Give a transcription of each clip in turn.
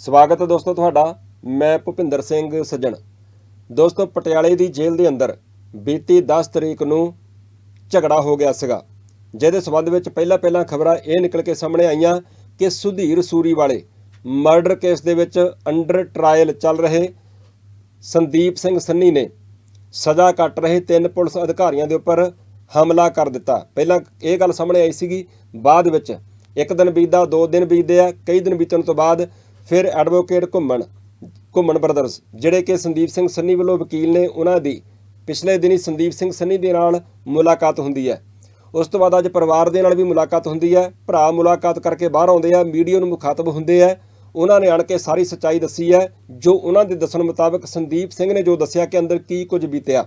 ਸਵਾਗਤ ਹੈ ਦੋਸਤੋ ਤੁਹਾਡਾ, ਮੈਂ ਭੁਪਿੰਦਰ ਸਿੰਘ ਸੱਜਣ। ਦੋਸਤੋ, ਪਟਿਆਲੇ ਦੀ ਜੇਲ੍ਹ ਦੇ ਅੰਦਰ ਬੀਤੀ 10 ਤਰੀਕ ਨੂੰ ਝਗੜਾ ਹੋ ਗਿਆ ਸੀਗਾ। ਜਿਹਦੇ ਸਬੰਧ ਵਿੱਚ ਪਹਿਲਾਂ ਪਹਿਲਾਂ ਖਬਰਾਂ ਇਹ ਨਿਕਲ ਕੇ ਸਾਹਮਣੇ ਆਈਆਂ ਕਿ ਸੁਧੀਰ ਸੂਰੀ ਵਾਲੇ ਮਰਡਰ ਕੇਸ ਦੇ ਵਿੱਚ ਅੰਡਰ ਟਰਾਇਲ ਚੱਲ ਰਹੇ। ਸੰਦੀਪ ਸਿੰਘ ਸੰਨੀ ਨੇ ਸਜ਼ਾ ਕੱਟ ਰਹੇ ਤਿੰਨ ਪੁਲਿਸ ਅਧਿਕਾਰੀਆਂ ਦੇ ਉੱਪਰ ਹਮਲਾ ਕਰ ਦਿੱਤਾ। ਪਹਿਲਾਂ ਇਹ ਗੱਲ ਸਾਹਮਣੇ ਆਈ ਸੀਗੀ, ਬਾਅਦ ਵਿੱਚ ਇੱਕ ਦਿਨ ਬੀਤਦਾ, ਦੋ ਦਿਨ ਬੀਤਦੇ ਆ, ਕਈ ਦਿਨ ਬੀਤਣ ਤੋਂ ਬਾਅਦ ਫਿਰ ਐਡਵੋਕੇਟ ਘੁੰਮਣ ਘੁੰਮਣ ਬ੍ਰਦਰਸ ਜਿਹੜੇ ਕਿ ਸੰਦੀਪ ਸਿੰਘ ਸੰਨੀ ਵੱਲੋਂ ਵਕੀਲ ਨੇ ਉਹਨਾਂ ਦੀ ਪਿਛਲੇ ਦਿਨੀ ਸੰਦੀਪ ਸਿੰਘ ਸੰਨੀ ਦੇ ਨਾਲ ਮੁਲਾਕਾਤ ਹੁੰਦੀ ਹੈ। ਉਸ ਤੋਂ ਬਾਅਦ ਅੱਜ ਪਰਿਵਾਰ ਦੇ ਨਾਲ ਵੀ ਮੁਲਾਕਾਤ ਹੁੰਦੀ ਹੈ। ਭਰਾ ਮੁਲਾਕਾਤ ਕਰਕੇ ਬਾਹਰ ਆਉਂਦੇ ਆ, ਮੀਡੀਆ ਨੂੰ ਮੁਖਾਤਬ ਹੁੰਦੇ ਆ। ਉਹਨਾਂ ਨੇ ਆਣ ਕੇ ਸਾਰੀ ਸੱਚਾਈ ਦੱਸੀ ਹੈ, ਜੋ ਉਹਨਾਂ ਦੇ ਦੱਸਣ ਮੁਤਾਬਕ ਸੰਦੀਪ ਸਿੰਘ ਨੇ ਜੋ ਦੱਸਿਆ ਕਿ ਅੰਦਰ ਕੀ ਕੁਝ ਬੀਤਿਆ।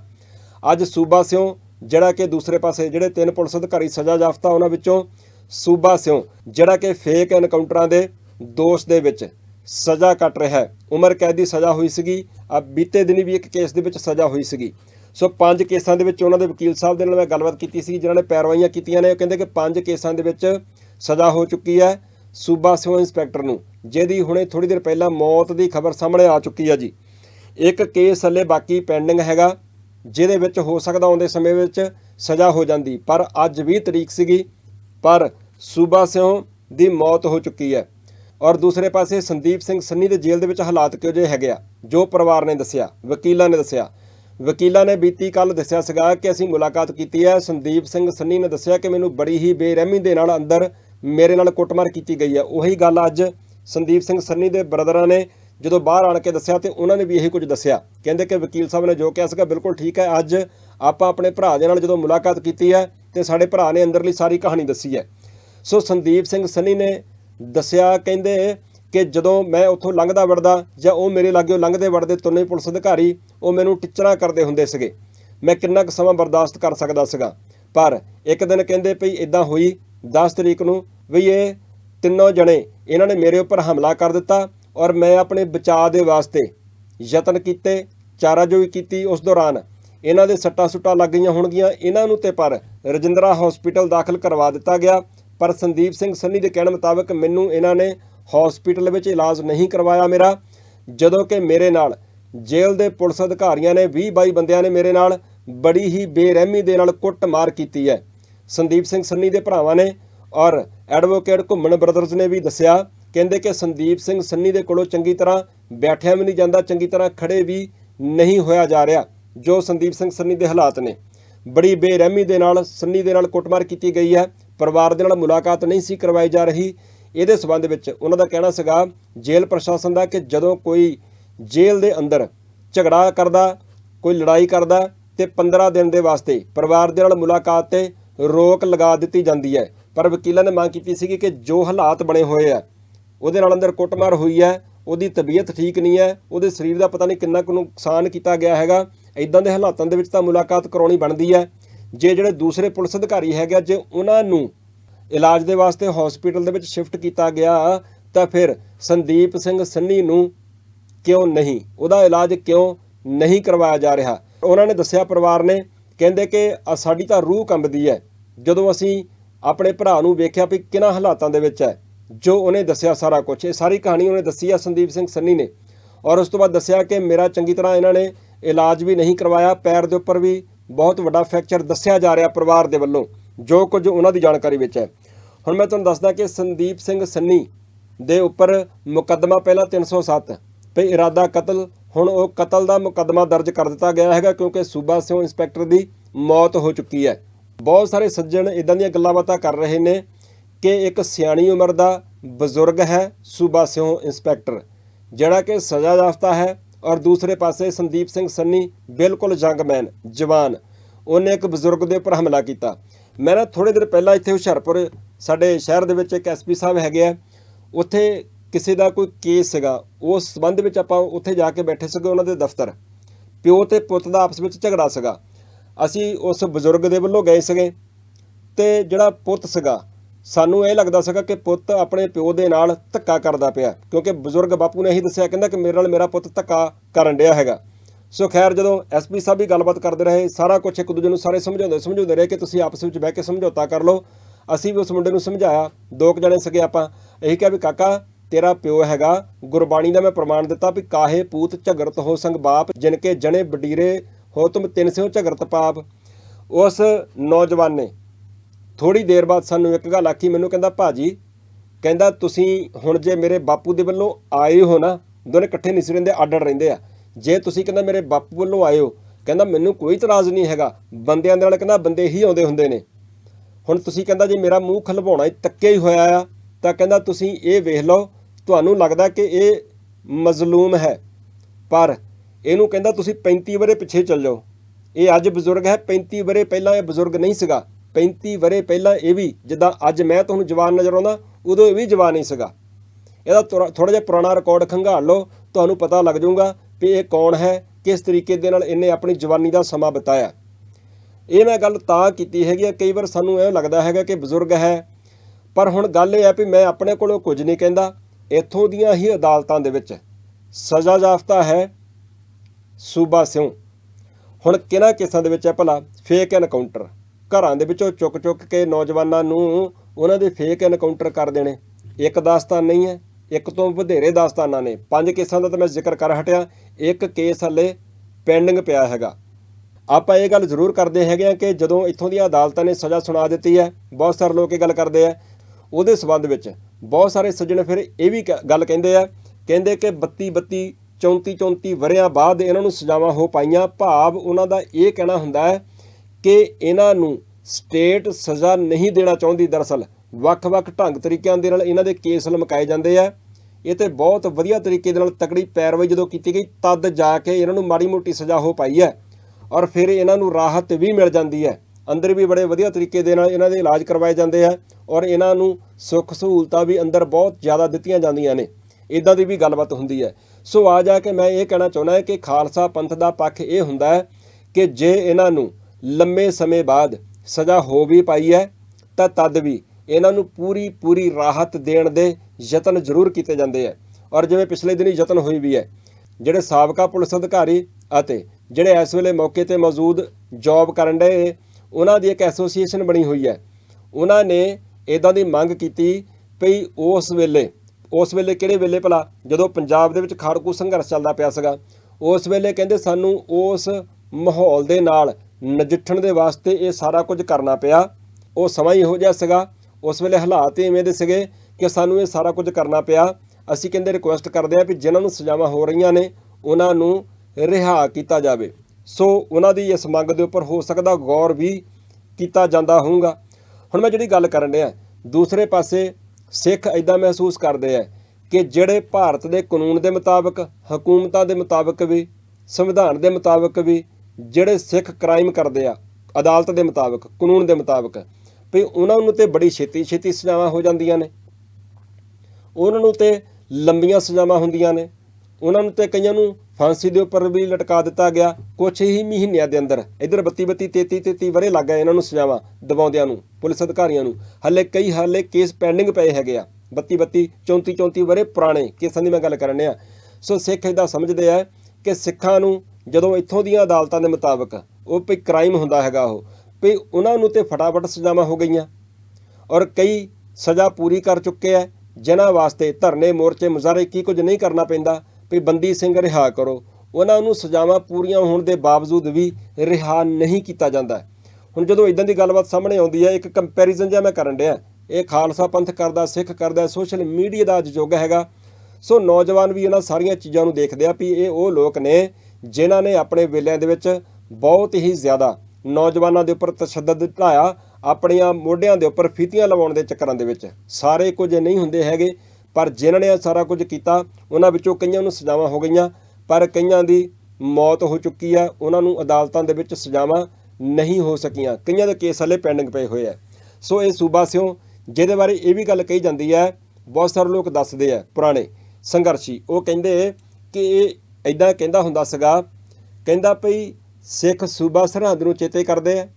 ਅੱਜ ਸੂਬਾ ਸਿਓ ਜਿਹੜਾ ਕਿ ਦੂਸਰੇ ਪਾਸੇ ਜਿਹੜੇ ਤਿੰਨ ਪੁਲਿਸ ਅਧਿਕਾਰੀ ਸਜ਼ਾ ਜਾਫਤਾ ਉਹਨਾਂ ਵਿੱਚੋਂ, ਸੂਬਾ ਸਿਓ ਜਿਹੜਾ ਕਿ ਫੇਕ ਐਨਕਾਊਂਟਰਾਂ ਦੇ ਦੋਸ਼ ਦੇ ਵਿੱਚ ਸਜ਼ਾ ਕੱਟ ਰਿਹਾ ਹੈ। ਉਮਰ ਕੈਦ ਦੀ ਸਜ਼ਾ ਹੋਈ ਸੀਗੀ। ਆ ਬੀਤੇ ਦਿਨੀ ਵੀ ਇੱਕ ਕੇਸ ਦੇ ਵਿੱਚ ਸਜ਼ਾ ਹੋਈ ਸੀਗੀ। ਸੋ ਪੰਜ ਕੇਸਾਂ ਦੇ ਵਿੱਚ ਉਹਨਾਂ ਦੇ ਵਕੀਲ ਸਾਹਿਬ ਦੇ ਨਾਲ ਮੈਂ ਗੱਲਬਾਤ ਕੀਤੀ ਸੀ, ਜਿਨ੍ਹਾਂ ਨੇ ਪੈਰਵਾਈਆਂ ਕੀਤੀਆਂ ਨੇ। ਉਹ ਕਹਿੰਦੇ ਕਿ ਪੰਜ ਕੇਸਾਂ ਦੇ ਵਿੱਚ ਸਜ਼ਾ ਹੋ ਚੁੱਕੀ ਹੈ ਸੂਬਾ ਸਿਓ ਇੰਸਪੈਕਟਰ ਨੂੰ, ਜਿਹਦੀ ਹੁਣੇ ਥੋੜੀ ਦੇਰ ਪਹਿਲਾਂ ਮੌਤ ਦੀ ਖਬਰ ਸਾਹਮਣੇ ਆ ਚੁੱਕੀ ਹੈ ਜੀ। ਇੱਕ ਕੇਸ ਹਲੇ ਬਾਕੀ ਪੈਂਡਿੰਗ ਹੈਗਾ, ਜਿਹਦੇ ਵਿੱਚ ਹੋ ਸਕਦਾ ਆਉਂਦੇ ਸਮੇਂ ਵਿੱਚ ਸਜ਼ਾ ਹੋ ਜਾਂਦੀ, ਪਰ ਅੱਜ 20 ਤਰੀਕ ਸੀਗੀ, ਪਰ ਸੂਬਾ ਸਿਉਂ ਦੀ ਮੌਤ ਹੋ ਚੁੱਕੀ ਹੈ। ਔਰ ਦੂਸਰੇ ਪਾਸੇ ਸੰਦੀਪ ਸਿੰਘ ਸੰਨੀ ਦੇ ਜੇਲ੍ਹ ਦੇ ਵਿੱਚ ਹਾਲਾਤ ਕਿਹੋ ਜਿਹੇ ਹੈਗੇ ਆ, ਜੋ ਪਰਿਵਾਰ ਨੇ ਦੱਸਿਆ, ਵਕੀਲਾਂ ਨੇ ਦੱਸਿਆ। ਵਕੀਲਾਂ ਨੇ ਬੀਤੀ ਕੱਲ ਦੱਸਿਆ ਸੀਗਾ ਕਿ ਅਸੀਂ ਮੁਲਾਕਾਤ ਕੀਤੀ ਹੈ। ਸੰਦੀਪ ਸਿੰਘ ਸੰਨੀ ਨੇ ਦੱਸਿਆ ਕਿ ਮੈਨੂੰ ਬੜੀ ਹੀ ਬੇਰਹਿਮੀ ਦੇ ਨਾਲ ਅੰਦਰ ਮੇਰੇ ਨਾਲ ਕੁੱਟਮਾਰ ਕੀਤੀ ਗਈ ਹੈ। ਉਹੀ ਗੱਲ ਅੱਜ ਸੰਦੀਪ ਸਿੰਘ ਸੰਨੀ ਦੇ ਬ੍ਰਦਰਾਂ ਨੇ ਜਦੋਂ ਬਾਹਰ ਆਣ ਕੇ ਦੱਸਿਆ ਤੇ ਉਹਨਾਂ ਨੇ ਵੀ ਇਹੀ ਕੁਝ ਦੱਸਿਆ। ਕਹਿੰਦੇ ਕਿ ਵਕੀਲ ਸਾਹਿਬ ਨੇ ਜੋ ਕਿਹਾ ਸੀਗਾ, ਬਿਲਕੁਲ ਠੀਕ ਹੈ। ਅੱਜ ਆਪਾਂ ਆਪਣੇ ਭਰਾ ਦੇ ਨਾਲ ਜਦੋਂ ਮੁਲਾਕਾਤ ਕੀਤੀ ਹੈ ਤੇ ਸਾਡੇ ਭਰਾ ਨੇ ਅੰਦਰਲੀ ਸਾਰੀ ਕਹਾਣੀ ਦੱਸੀ ਹੈ। ਸੋ ਸੰਦੀਪ ਸਿੰਘ ਸੰਨੀ ਨੇ ਦੱਸਿਆ ਕਹਿੰਦੇ ਕਿ ਜਦੋਂ ਮੈਂ ਉੱਥੋਂ ਲੰਘਦਾ ਵੜਦਾ ਜਾਂ ਉਹ ਮੇਰੇ ਲਾਗੇ ਲੰਘਦੇ ਵੜਦੇ ਤੁੰਨੇ ਪੁਲਿਸ ਅਧਿਕਾਰੀ, ਉਹ ਮੈਨੂੰ ਟਿੱਚਰਾਂ ਕਰਦੇ ਹੁੰਦੇ ਸੀਗੇ। ਮੈਂ ਕਿੰਨਾ ਕੁ ਸਮਾਂ ਬਰਦਾਸ਼ਤ ਕਰ ਸਕਦਾ ਸੀਗਾ। ਪਰ ਇੱਕ ਦਿਨ ਕਹਿੰਦੇ ਭਈ ਇਦਾਂ ਹੋਈ 10 ਤਰੀਕ ਨੂੰ ਵੀ ਇਹ ਤਿੰਨੋਂ ਜਣੇ ਇਹਨਾਂ ਨੇ ਮੇਰੇ ਉੱਪਰ ਹਮਲਾ ਕਰ ਦਿੱਤਾ ਔਰ ਮੈਂ ਆਪਣੇ ਬਚਾਅ ਦੇ ਵਾਸਤੇ ਯਤਨ ਕੀਤੇ, ਚਾਰਾਜੋਈ ਕੀਤੀ ਉਸ ਦੌਰਾਨ। ਇਹਨਾਂ ਦੇ ਸੱਟਾਂ ਸੁੱਟਾਂ ਲੱਗ ਗਈਆਂ ਹੋਣਗੀਆਂ। ਇਹਨਾਂ ਨੂੰ ਤੇ ਪਰ ਰਜਿੰਦਰਾ ਹਸਪੀਟਲ ਦਾਖਲ ਕਰਵਾ ਦਿੱਤਾ ਗਿਆ। ਪਰ ਸੰਦੀਪ ਸਿੰਘ ਸੰਨੀ ਦੇ ਕਹਿਣ ਮੁਤਾਬਕ ਮੈਨੂੰ ਇਹਨਾਂ ਨੇ ਹਸਪੀਟਲ ਵਿੱਚ ਇਲਾਜ ਨਹੀਂ ਕਰਵਾਇਆ ਮੇਰਾ, ਜਦੋਂ ਕਿ ਮੇਰੇ ਨਾਲ ਜੇਲ੍ਹ ਦੇ ਪੁਲਿਸ ਅਧਿਕਾਰੀਆਂ ਨੇ 20 22 ਬੰਦਿਆਂ ਨੇ ਮੇਰੇ ਨਾਲ ਬੜੀ ਹੀ ਬੇਰਹਿਮੀ ਦੇ ਨਾਲ ਕੁੱਟਮਾਰ ਕੀਤੀ ਹੈ। ਸੰਦੀਪ ਸਿੰਘ ਸੰਨੀ ਦੇ ਭਰਾਵਾਂ ਨੇ ਔਰ ਐਡਵੋਕੇਟ ਘੁੰਮਣ ਬ੍ਰਦਰਜ਼ ਨੇ ਵੀ ਦੱਸਿਆ, ਕਹਿੰਦੇ ਕਿ ਸੰਦੀਪ ਸਿੰਘ ਸੰਨੀ ਦੇ ਕੋਲੋਂ ਚੰਗੀ ਤਰ੍ਹਾਂ ਬੈਠਿਆ ਵੀ ਨਹੀਂ ਜਾਂਦਾ, ਚੰਗੀ ਤਰ੍ਹਾਂ ਖੜੇ ਵੀ ਨਹੀਂ ਹੋਇਆ ਜਾ ਰਿਹਾ, ਜੋ ਸੰਦੀਪ ਸਿੰਘ ਸੰਨੀ ਦੇ ਹਾਲਾਤ ਨੇ। ਬੜੀ ਬੇਰਹਿਮੀ ਦੇ ਨਾਲ ਸੰਨੀ ਦੇ ਨਾਲ ਕੁੱਟਮਾਰ ਕੀਤੀ ਗਈ ਹੈ। ਪਰਿਵਾਰ ਦੇ ਨਾਲ ਮੁਲਾਕਾਤ ਨਹੀਂ ਸੀ ਕਰਵਾਈ ਜਾ ਰਹੀ। ਇਹਦੇ ਸਬੰਧ ਵਿੱਚ ਉਹਨਾਂ ਦਾ ਕਹਿਣਾ ਸੀਗਾ, ਜੇਲ੍ਹ ਪ੍ਰਸ਼ਾਸਨ ਦਾ ਕਿ ਜਦੋਂ ਕੋਈ ਜੇਲ੍ਹ ਦੇ ਅੰਦਰ ਝਗੜਾ ਕਰਦਾ, ਕੋਈ ਲੜਾਈ ਕਰਦਾ, ਤੇ 15 ਦਿਨ ਦੇ ਵਾਸਤੇ ਪਰਿਵਾਰ ਦੇ ਨਾਲ ਮੁਲਾਕਾਤ ਤੇ ਰੋਕ ਲਗਾ ਦਿੱਤੀ ਜਾਂਦੀ ਹੈ। ਪਰ ਵਕੀਲਾਂ ਨੇ ਮੰਗ ਕੀਤੀ ਸੀ ਕਿ ਜੋ ਹਾਲਾਤ ਬਣੇ ਹੋਏ ਆ, ਉਹਦੇ ਨਾਲ ਅੰਦਰ ਕੁੱਟਮਾਰ ਹੋਈ ਹੈ, ਉਹਦੀ ਤਬੀਅਤ ਠੀਕ ਨਹੀਂ ਹੈ, ਉਹਦੇ ਸਰੀਰ ਦਾ ਪਤਾ ਨਹੀਂ ਕਿੰਨਾ ਕੁ ਨੁਕਸਾਨ ਕੀਤਾ ਗਿਆ ਹੈਗਾ। ਇਦਾਂ ਦੇ ਹਾਲਾਤਾਂ ਦੇ ਵਿੱਚ ਤਾਂ ਮੁਲਾਕਾਤ ਕਰਾਉਣੀ ਬਣਦੀ ਹੈ। ਜੇ ਜਿਹੜੇ ਦੂਸਰੇ ਪੁਲਿਸ ਅਧਿਕਾਰੀ ਹੈਗੇ ਆ, ਜੇ ਉਹਨਾਂ ਨੂੰ ਇਲਾਜ ਦੇ ਵਾਸਤੇ ਹਸਪੀਟਲ ਦੇ ਵਿੱਚ ਸ਼ਿਫਟ ਕੀਤਾ ਗਿਆ ਤਾਂ ਫਿਰ ਸੰਦੀਪ ਸਿੰਘ ਸੰਨੀ ਨੂੰ ਕਿਉਂ ਨਹੀਂ? ਉਹਦਾ ਇਲਾਜ ਕਿਉਂ ਨਹੀਂ ਕਰਵਾਇਆ ਜਾ ਰਿਹਾ? ਉਹਨਾਂ ਨੇ ਦੱਸਿਆ ਪਰਿਵਾਰ ਨੇ ਕਹਿੰਦੇ ਕਿ ਸਾਡੀ ਤਾਂ ਰੂਹ ਕੰਬਦੀ ਹੈ। ਜਦੋਂ ਅਸੀਂ ਆਪਣੇ ਭਰਾ ਨੂੰ ਵੇਖਿਆ ਵੀ ਕਿਹਨਾਂ ਹਾਲਾਤਾਂ ਦੇ ਵਿੱਚ ਹੈ ਜੋ ਉਹਨੇ ਦੱਸਿਆ ਸਾਰਾ ਕੁਝ ਇਹ ਸਾਰੀ ਕਹਾਣੀ ਉਹਨੇ ਦੱਸੀ ਆ ਸੰਦੀਪ ਸਿੰਘ ਸੰਨੀ ਨੇ। ਔਰ ਉਸ ਤੋਂ ਬਾਅਦ ਦੱਸਿਆ ਕਿ ਮੇਰਾ ਚੰਗੀ ਤਰ੍ਹਾਂ ਇਹਨਾਂ ਨੇ ਇਲਾਜ ਵੀ ਨਹੀਂ ਕਰਵਾਇਆ ਪੈਰ ਦੇ ਉੱਪਰ ਵੀ ਬਹੁਤ ਵੱਡਾ ਫ੍ਰੈਕਚਰ ਦੱਸਿਆ ਜਾ ਰਿਹਾ ਪਰਿਵਾਰ ਦੇ ਵੱਲੋਂ, ਜੋ ਕੁਝ ਉਹਨਾਂ ਦੀ ਜਾਣਕਾਰੀ ਵਿੱਚ ਹੈ। ਹੁਣ ਮੈਂ ਤੁਹਾਨੂੰ ਦੱਸਦਾ ਕਿ ਸੰਦੀਪ ਸਿੰਘ ਸੰਨੀ ਦੇ ਉੱਪਰ ਮੁਕੱਦਮਾ ਪਹਿਲਾਂ 307 ਤੇ ਇਰਾਦਾ ਕਤਲ, ਹੁਣ ਉਹ ਕਤਲ ਦਾ ਮੁਕੱਦਮਾ ਦਰਜ ਕਰ ਦਿੱਤਾ ਗਿਆ ਹੈਗਾ ਕਿਉਂਕਿ ਸੂਬਾ ਸਿਓ ਇੰਸਪੈਕਟਰ ਦੀ ਮੌਤ ਹੋ ਚੁੱਕੀ ਹੈ। ਬਹੁਤ ਸਾਰੇ ਸੱਜਣ ਇਦਾਂ ਦੀਆਂ ਗੱਲਾਂ ਬਾਤਾਂ ਕਰ ਰਹੇ ਨੇ ਕਿ ਇੱਕ ਸਿਆਣੀ ਉਮਰ ਦਾ ਬਜ਼ੁਰਗ ਹੈ ਸੂਬਾ ਸਿਓ ਇੰਸਪੈਕਟਰ, ਜਿਹੜਾ ਕਿ ਸਜ਼ਾ ਯਾਫਤਾ ਹੈ ਔਰ ਦੂਸਰੇ ਪਾਸੇ ਸੰਦੀਪ ਸਿੰਘ ਸੰਨੀ ਬਿਲਕੁਲ ਜੰਗਮੈਨ, ਜਵਾਨ। ਉਹਨੇ ਇੱਕ ਬਜ਼ੁਰਗ ਦੇ ਉੱਪਰ ਹਮਲਾ ਕੀਤਾ। ਮੈਂ ਨਾ ਥੋੜੇ ਦਿਨ ਪਹਿਲਾਂ ਇੱਥੇ ਹੁਸ਼ਿਆਰਪੁਰ, ਸਾਡੇ ਸ਼ਹਿਰ ਦੇ ਵਿੱਚ ਇੱਕ ਐਸਪੀ ਸਾਹਿਬ ਹੈਗੇ ਆ। ਉੱਥੇ ਕਿਸੇ ਦਾ ਕੋਈ ਕੇਸ ਸੀਗਾ। ਉਸ ਸੰਬੰਧ ਵਿੱਚ ਆਪਾਂ ਉੱਥੇ ਜਾ ਕੇ ਬੈਠੇ ਸੀਗੇ ਉਹਨਾਂ ਦੇ ਦਫ਼ਤਰ। ਪਿਓ ਤੇ ਪੁੱਤ ਦਾ ਆਪਸ ਵਿੱਚ ਝਗੜਾ ਸੀਗਾ। ਅਸੀਂ ਉਸ ਬਜ਼ੁਰਗ ਦੇ ਵੱਲੋਂ ਗਏ ਸੀਗੇ ਤੇ ਜਿਹੜਾ ਪੁੱਤ ਸੀਗਾ ਸਾਨੂੰ ਇਹ ਲੱਗਦਾ ਸੀਗਾ ਕਿ ਪੁੱਤ ਆਪਣੇ ਪਿਓ ਦੇ ਨਾਲ ਧੱਕਾ ਕਰਦਾ ਪਿਆ ਕਿਉਂਕਿ ਬਜ਼ੁਰਗ ਬਾਪੂ ਨੇ ਇਹੀ ਦੱਸਿਆ ਕਹਿੰਦਾ ਕਿ ਮੇਰੇ ਨਾਲ ਮੇਰਾ ਪੁੱਤ ਧੱਕਾ ਕਰਨ ਡਿਆ ਹੈਗਾ। ਸੋ ਖੈਰ, ਜਦੋਂ ਐਸਪੀ ਸਾਹਿਬ ਵੀ ਗੱਲਬਾਤ ਕਰਦੇ ਰਹੇ, ਸਾਰਾ ਕੁਝ ਇੱਕ ਦੂਜੇ ਨੂੰ ਸਾਰੇ ਸਮਝਾਉਂਦੇ ਸਮਝਾਉਂਦੇ ਰਹੇ ਕਿ ਤੁਸੀਂ ਆਪਸ ਵਿੱਚ ਬਹਿ ਕੇ ਸਮਝੌਤਾ ਕਰ ਲਓ। ਅਸੀਂ ਵੀ ਉਸ ਮੁੰਡੇ ਨੂੰ ਸਮਝਾਇਆ, ਦੋ ਕੁ ਜਣੇ ਸੀਗੇ ਆਪਾਂ। ਇਹੀ ਕਿਹਾ ਵੀ, ਕਾਕਾ, ਤੇਰਾ ਪਿਓ ਹੈਗਾ, ਗੁਰਬਾਣੀ ਦਾ ਮੈਂ ਪ੍ਰਮਾਣ ਦਿੱਤਾ ਵੀ ਕਾਹੇ ਪੂਤ ਝਗਰਤ ਹੋ ਸੰਗ ਬਾਪ, ਜਿਨ ਕੇ ਜਣੇ ਬਡੀਰੇ ਹੋ ਤੁਮ ਤਿੰਨ ਸਿਓ ਝਗਰਤ ਪਾਪ। ਉਸ ਨੌਜਵਾਨ ਨੇ ਥੋੜੀ ਦੇਰ ਬਾਅਦ ਸਾਨੂੰ ਇੱਕ ਗੱਲ ਆਖੀ, ਮੈਨੂੰ ਕਹਿੰਦਾ, ਭਾਜੀ, ਕਹਿੰਦਾ ਤੁਸੀਂ ਹੁਣ ਜੇ ਮੇਰੇ ਬਾਪੂ ਦੇ ਵੱਲੋਂ ਆਏ ਹੋ ਨਾ, ਦੋਨੇ ਇਕੱਠੇ ਨਹੀਂ ਸੀ ਰਹਿੰਦੇ ਅੱਡ ਅੱਡ ਰਹਿੰਦੇ ਆ। ਜੇ ਤੁਸੀਂ ਕਹਿੰਦਾ ਮੇਰੇ ਬਾਪੂ ਵੱਲੋਂ ਆਏ ਹੋ, ਕਹਿੰਦਾ ਮੈਨੂੰ ਕੋਈ ਇਤਰਾਜ਼ ਨਹੀਂ ਹੈਗਾ। ਬੰਦਿਆਂ ਦੇ ਨਾਲ ਕਹਿੰਦਾ ਬੰਦੇ ਹੀ ਆਉਂਦੇ ਹੁੰਦੇ ਨੇ। ਹੁਣ ਤੁਸੀਂ ਕਹਿੰਦਾ ਜੇ ਮੇਰਾ ਮੂੰਹ ਖਲਵਾਉਣਾ ਹੀ ਤੱਕਿਆ ਹੀ ਹੋਇਆ ਆ, ਤਾਂ ਕਹਿੰਦਾ ਤੁਸੀਂ ਇਹ ਵੇਖ ਲਓ, ਤੁਹਾਨੂੰ ਲੱਗਦਾ ਕਿ ਇਹ ਮਜ਼ਲੂਮ ਹੈ। ਪਰ ਇਹਨੂੰ ਕਹਿੰਦਾ ਤੁਸੀਂ 35 ਵਰੇ ਪਿੱਛੇ ਚੱਲ ਜਾਓ। ਇਹ ਅੱਜ ਬਜ਼ੁਰਗ ਹੈ 35 ਵਰੇ ਪਹਿਲਾਂ ਇਹ ਬਜ਼ੁਰਗ ਨਹੀਂ ਸੀਗਾ। 35 ਵਰੇ ਪਹਿਲਾਂ ਇਹ ਵੀ ਜਿੱਦਾਂ ਅੱਜ ਮੈਂ ਤੁਹਾਨੂੰ ਜਵਾਨ ਨਜ਼ਰ ਆਉਂਦਾ, ਉਦੋਂ ਇਹ ਵੀ ਜਵਾਨ ਨਹੀਂ ਸੀਗਾ। ਇਹਦਾ ਥੋੜਾ ਜਿਹਾ ਪੁਰਾਣਾ ਰਿਕਾਰਡ ਖੰਗਾਲ ਲਓ, ਤੁਹਾਨੂੰ ਪਤਾ ਲੱਗ ਜਾਊਗਾ ਵੀ ਇਹ ਕੌਣ ਹੈ, ਕਿਸ ਤਰੀਕੇ ਦੇ ਨਾਲ ਇਹਨੇ ਆਪਣੀ ਜਵਾਨੀ ਦਾ ਸਮਾਂ ਬਿਤਾਇਆ। ਇਹ ਮੈਂ ਗੱਲ ਤਾਂ ਕੀਤੀ ਹੈਗੀ ਆ, ਕਈ ਵਾਰ ਸਾਨੂੰ ਇਹ ਲੱਗਦਾ ਹੈਗਾ ਕਿ ਬਜ਼ੁਰਗ ਹੈ, ਪਰ ਹੁਣ ਗੱਲ ਇਹ ਹੈ ਵੀ ਮੈਂ ਆਪਣੇ ਕੋਲੋਂ ਕੁਝ ਨਹੀਂ ਕਹਿੰਦਾ, ਇੱਥੋਂ ਦੀਆਂ ਹੀ ਅਦਾਲਤਾਂ ਦੇ ਵਿੱਚ। ਸਜ਼ਾ ਜਾਫਤਾ ਹੈ ਸੂਬਾ ਸਿਉ। ਹੁਣ ਕਿਹਨਾਂ ਕੇਸਾਂ ਦੇ ਵਿੱਚ ਹੈ ਭਲਾ? ਫੇਕ ਐਨਕਾਊਂਟਰ ਘਰਾਂ ਦੇ ਵਿੱਚੋਂ ਚੁੱਕ ਚੁੱਕ ਕੇ ਨੌਜਵਾਨਾਂ ਨੂੰ ਉਹਨਾਂ ਦੇ ਫੇਕ ਐਨਕਾਊਂਟਰ ਕਰ ਦੇਣੇ। ਇੱਕ ਦਾਸਤਾਨ ਨਹੀਂ ਹੈ, ਇੱਕ ਤੋਂ ਵਧੇਰੇ ਦਾਸਤਾਨਾਂ ਨੇ। ਪੰਜ ਕੇਸਾਂ ਦਾ ਤਾਂ ਮੈਂ ਜ਼ਿਕਰ ਕਰ ਹਟਿਆ, ਇੱਕ ਕੇਸ ਹੱਲੇ ਪੈਂਡਿੰਗ ਪਿਆ ਹੈਗਾ। ਆਪਾਂ ਇਹ ਗੱਲ ਜ਼ਰੂਰ ਕਰਦੇ ਹੈਗੇ ਆ ਕਿ ਜਦੋਂ ਇੱਥੋਂ ਦੀਆਂ ਅਦਾਲਤਾਂ ਨੇ ਸਜ਼ਾ ਸੁਣਾ ਦਿੱਤੀ ਹੈ, ਬਹੁਤ ਸਾਰੇ ਲੋਕ ਇਹ ਗੱਲ ਕਰਦੇ ਆ। ਉਹਦੇ ਸਬੰਧ ਵਿੱਚ ਬਹੁਤ ਸਾਰੇ ਸੱਜਣ ਫਿਰ ਇਹ ਵੀ ਕ- ਗੱਲ ਕਹਿੰਦੇ ਆ, ਕਹਿੰਦੇ ਕਿ 32 32 34 34 ਵਰਿਆਂ ਬਾਅਦ ਇਹਨਾਂ ਨੂੰ ਸਜ਼ਾਵਾਂ ਹੋ ਪਾਈਆਂ। ਭਾਵ ਉਹਨਾਂ ਦਾ ਇਹ ਕਹਿਣਾ ਹੁੰਦਾ ਹੈ ਕਿ ਇਹਨਾਂ ਨੂੰ ਸਟੇਟ ਸਜ਼ਾ ਨਹੀਂ ਦੇਣਾ ਚਾਹੁੰਦੀ ਦਰਅਸਲ ਵੱਖ-ਵੱਖ ਢੰਗ ਤਰੀਕਿਆਂ ਦੇ ਨਾਲ ਇਹਨਾਂ ਦੇ ਕੇਸ ਲਮਕਾਏ ਜਾਂਦੇ ਆ। ਇਹ ਤੇ ਬਹੁਤ ਵਧੀਆ ਤਰੀਕੇ ਦੇ ਨਾਲ ਤਕੜੀ ਪੈਰਵਾਈ ਜਦੋਂ ਕੀਤੀ ਗਈ, ਤਦ ਜਾ ਕੇ ਇਹਨਾਂ ਨੂੰ ਮਾੜੀ ਮੋਟੀ ਸਜ਼ਾ ਹੋ ਪਾਈ ਹੈ ਔਰ ਫਿਰ ਇਹਨਾਂ ਨੂੰ ਰਾਹਤ ਵੀ ਮਿਲ ਜਾਂਦੀ ਹੈ। ਅੰਦਰ ਵੀ ਬੜੇ ਵਧੀਆ ਤਰੀਕੇ ਦੇ ਨਾਲ ਇਹਨਾਂ ਦੇ ਇਲਾਜ ਕਰਵਾਏ ਜਾਂਦੇ ਆ ਔਰ ਇਹਨਾਂ ਨੂੰ ਸੁੱਖ ਸਹੂਲਤਾਂ ਵੀ ਅੰਦਰ ਬਹੁਤ ਜ਼ਿਆਦਾ ਦਿੱਤੀਆਂ ਜਾਂਦੀਆਂ ਨੇ। ਇਦਾਂ ਦੀ ਵੀ ਗੱਲਬਾਤ ਹੁੰਦੀ ਹੈ। ਸੋ ਆ ਜਾ ਕੇ ਮੈਂ ਇਹ ਕਹਿਣਾ ਚਾਹੁੰਦਾ ਹਾਂ ਕਿ ਖਾਲਸਾ ਪੰਥ ਦਾ ਪੱਖ ਇਹ ਹੁੰਦਾ ਹੈ ਕਿ ਜੇ ਇਹਨਾਂ ਨੂੰ ਲੰਮੇ ਸਮੇਂ ਬਾਅਦ ਸਜ਼ਾ ਹੋ ਵੀ ਪਾਈ ਹੈ, ਤਾਂ ਤਦ ਵੀ ਇਹਨਾਂ ਨੂੰ ਪੂਰੀ ਪੂਰੀ ਰਾਹਤ ਦੇਣ ਦੇ ਯਤਨ ਜ਼ਰੂਰ ਕੀਤੇ ਜਾਂਦੇ ਆ ਔਰ ਜਿਵੇਂ ਪਿਛਲੇ ਦਿਨੀ ਯਤਨ ਹੋਈ ਵੀ ਹੈ, ਜਿਹੜੇ ਸਾਬਕਾ ਪੁਲਿਸ ਅਧਿਕਾਰੀ ਅਤੇ ਜਿਹੜੇ ਇਸ ਵੇਲੇ ਮੌਕੇ ਤੇ ਮੌਜੂਦ ਜੌਬ ਕਰਨ ਦੇ ਉਹਨਾਂ ਦੀ ਇੱਕ ਐਸੋਸੀਏਸ਼ਨ ਬਣੀ ਹੋਈ ਹੈ। ਉਹਨਾਂ ਨੇ ਇਦਾਂ ਦੀ ਮੰਗ ਕੀਤੀ ਭਈ ਉਸ ਵੇਲੇ ਉਸ ਵੇਲੇ ਕਿਹੜੇ ਵੇਲੇ ਭਲਾ, ਜਦੋਂ ਪੰਜਾਬ ਦੇ ਵਿੱਚ ਖਾੜਕੂ ਸੰਘਰਸ਼ ਚੱਲਦਾ ਪਿਆ ਸੀਗਾ, ਉਸ ਵੇਲੇ ਕਹਿੰਦੇ ਸਾਨੂੰ ਉਸ ਮਾਹੌਲ ਦੇ ਨਾਲ ਨਜਿੱਠਣ ਦੇ ਵਾਸਤੇ ਇਹ ਸਾਰਾ ਕੁਝ ਕਰਨਾ ਪਿਆ। ਉਹ ਸਮਾਂ ਹੀ ਇਹੋ ਜਿਹਾ ਸੀਗਾ। ਉਸ ਵੇਲੇ ਹਾਲਾਤ ਹੀ ਇਵੇਂ ਦੇ ਸੀਗੇ ਕਿ ਸਾਨੂੰ ਇਹ ਸਾਰਾ ਕੁਝ ਕਰਨਾ ਪਿਆ। ਅਸੀਂ ਕਹਿੰਦੇ ਰਿਕੁਐਸਟ ਕਰਦੇ ਆ ਵੀ ਜਿਨ੍ਹਾਂ ਨੂੰ ਸਜ਼ਾਵਾਂ ਹੋ ਰਹੀਆਂ ਨੇ, ਉਹਨਾਂ ਨੂੰ ਰਿਹਾ ਕੀਤਾ ਜਾਵੇ। ਸੋ ਉਹਨਾਂ ਦੀ ਇਸ ਮੰਗ ਦੇ ਉੱਪਰ ਹੋ ਸਕਦਾ ਗੌਰ ਵੀ ਕੀਤਾ ਜਾਂਦਾ ਹੋਊਗਾ। ਹੁਣ ਮੈਂ ਜਿਹੜੀ ਗੱਲ ਕਰਨ ਡਿਆ, ਦੂਸਰੇ ਪਾਸੇ ਸਿੱਖ ਇਦਾਂ ਮਹਿਸੂਸ ਕਰਦੇ ਆ ਕਿ ਜਿਹੜੇ ਭਾਰਤ ਦੇ ਕਾਨੂੰਨ ਦੇ ਮੁਤਾਬਕ, ਹਕੂਮਤਾਂ ਦੇ ਮੁਤਾਬਕ ਵੀ, ਸੰਵਿਧਾਨ ਦੇ ਮੁਤਾਬਕ ਵੀ ਜਿਹੜੇ ਸਿੱਖ ਕ੍ਰਾਈਮ ਕਰਦੇ ਆ, ਅਦਾਲਤ ਦੇ ਮੁਤਾਬਕ, ਕਾਨੂੰਨ ਦੇ ਮੁਤਾਬਕ, ਵੀ ਉਹਨਾਂ ਨੂੰ ਤੇ ਬੜੀ ਛੇਤੀ ਛੇਤੀ ਸਜ਼ਾਵਾਂ ਹੋ ਜਾਂਦੀਆਂ ਨੇ। ਉਹਨਾਂ ਨੂੰ ਤੇ ਲੰਬੀਆਂ ਸਜ਼ਾਵਾਂ ਹੁੰਦੀਆਂ ਨੇ। ਉਹਨਾਂ ਨੂੰ ਤੇ ਕਈਆਂ ਨੂੰ ਫਾਂਸੀ ਦੇ ਉੱਪਰ ਵੀ ਲਟਕਾ ਦਿੱਤਾ ਗਿਆ ਕੁਝ ਹੀ ਮਹੀਨਿਆਂ ਦੇ ਅੰਦਰ। ਇਧਰ 32 32 33 33 ਵਰੇ ਲੱਗ ਗਏ ਇਹਨਾਂ ਨੂੰ ਸਜ਼ਾਵਾਂ ਦਿਵਾਉਂਦਿਆਂ ਨੂੰ, ਪੁਲਿਸ ਅਧਿਕਾਰੀਆਂ ਨੂੰ। ਹੱਲੇ ਕਈ ਹਾਲੇ ਕੇਸ ਪੈਂਡਿੰਗ ਪਏ ਹੈਗੇ ਆ। 32 32 34 34 ਵਰੇ ਪੁਰਾਣੇ ਕੇਸਾਂ ਦੀ ਮੈਂ ਗੱਲ ਕਰਨ ਆ ਸੋ ਸਿੱਖ ਇਹਦਾ ਸਮਝਦੇ ਆ ਕਿ ਸਿੱਖਾਂ ਨੂੰ ਜਦੋਂ ਇੱਥੋਂ ਦੀਆਂ ਅਦਾਲਤਾਂ ਦੇ ਮੁਤਾਬਕ ਉਹ ਵੀ ਕ੍ਰਾਈਮ ਹੁੰਦਾ ਹੈਗਾ ਉਹ, ਵੀ ਉਹਨਾਂ ਨੂੰ ਤੇ ਫਟਾਫਟ ਸਜ਼ਾਵਾਂ ਹੋ ਗਈਆਂ। ਔਰ ਕਈ ਸਜ਼ਾ ਪੂਰੀ ਕਰ ਚੁੱਕੇ ਆ, ਜਿਨ੍ਹਾਂ ਵਾਸਤੇ ਧਰਨੇ ਮੋਰਚੇ ਮੁਜ਼ਾਹਰੇ ਕੀ ਕੁਝ ਨਹੀਂ ਕਰਨਾ ਪੈਂਦਾ, ਵੀ ਬੰਦੀ ਸਿੰਘ ਰਿਹਾ ਕਰੋ। ਉਹਨਾਂ ਨੂੰ ਸਜ਼ਾਵਾਂ ਪੂਰੀਆਂ ਹੋਣ ਦੇ ਬਾਵਜੂਦ ਵੀ ਰਿਹਾ ਨਹੀਂ ਕੀਤਾ ਜਾਂਦਾ। ਹੁਣ ਜਦੋਂ ਇਦਾਂ ਦੀ ਗੱਲਬਾਤ ਸਾਹਮਣੇ ਆਉਂਦੀ ਹੈ ਇੱਕ ਕੰਪੈਰੀਜ਼ਨ ਜਿਹਾ ਮੈਂ ਕਰਨ ਡਿਆ। ਇਹ ਖਾਲਸਾ ਪੰਥ ਕਰਦਾ, ਸਿੱਖ ਕਰਦਾ ਸੋਸ਼ਲ ਮੀਡੀਆ ਦਾ ਅੱਜ ਯੁੱਗ ਹੈਗਾ। ਸੋ ਨੌਜਵਾਨ ਵੀ ਇਹਨਾਂ ਸਾਰੀਆਂ ਚੀਜ਼ਾਂ ਨੂੰ ਦੇਖਦੇ ਆ ਵੀ ਇਹ ਉਹ ਲੋਕ ਨੇ ਜਿਨ੍ਹਾਂ ਨੇ ਆਪਣੇ ਵੇਲਿਆਂ ਦੇ ਵਿੱਚ ਬਹੁਤ ਹੀ ਜ਼ਿਆਦਾ ਨੌਜਵਾਨਾਂ ਦੇ ਉੱਪਰ ਤਸ਼ੱਦਦ ਢਾਇਆ, ਆਪਣੀਆਂ ਮੋਢਿਆਂ ਦੇ ਉੱਪਰ ਫੀਤੀਆਂ ਲਵਾਉਣ ਦੇ ਚੱਕਰਾਂ ਦੇ ਵਿੱਚ। ਸਾਰੇ ਕੁਝ ਨਹੀਂ ਹੁੰਦੇ ਹੈਗੇ, ਪਰ ਜਿਨ੍ਹਾਂ ਨੇ ਸਾਰਾ ਕੁਝ ਕੀਤਾ, ਉਹਨਾਂ ਵਿੱਚੋਂ ਕਈਆਂ ਨੂੰ ਸਜ਼ਾਵਾਂ ਹੋ ਗਈਆਂ, ਪਰ ਕਈਆਂ ਦੀ ਮੌਤ ਹੋ ਚੁੱਕੀ ਆ ਉਹਨਾਂ ਨੂੰ ਅਦਾਲਤਾਂ ਦੇ ਵਿੱਚ ਸਜ਼ਾਵਾਂ ਨਹੀਂ ਹੋ ਸਕੀਆਂ। ਕਈਆਂ ਦੇ ਕੇਸ ਹਲੇ ਪੈਂਡਿੰਗ ਪਏ ਹੋਏ ਆ ਸੋ ਇਹ ਸੂਬਾ ਸਿਓ, ਜਿਹਦੇ ਬਾਰੇ ਇਹ ਵੀ ਗੱਲ ਕਹੀ ਜਾਂਦੀ ਹੈ, ਬਹੁਤ ਸਾਰੇ ਲੋਕ ਦੱਸਦੇ ਆ ਪੁਰਾਣੇ ਸੰਘਰਸ਼ੀ। ਉਹ ਕਹਿੰਦੇ ਕਿ ਇਹ ਐਦਾਂ ਕਹਿੰਦਾ ਹੁੰਦਾ ਸੀਗਾ, ਕਹਿੰਦਾ ਭਈ ਸਿੱਖ ਸੂਬਾ ਸਰਹੰਦ ਨੂੰ ਚੇਤੇ ਕਰਦੇ ਆ।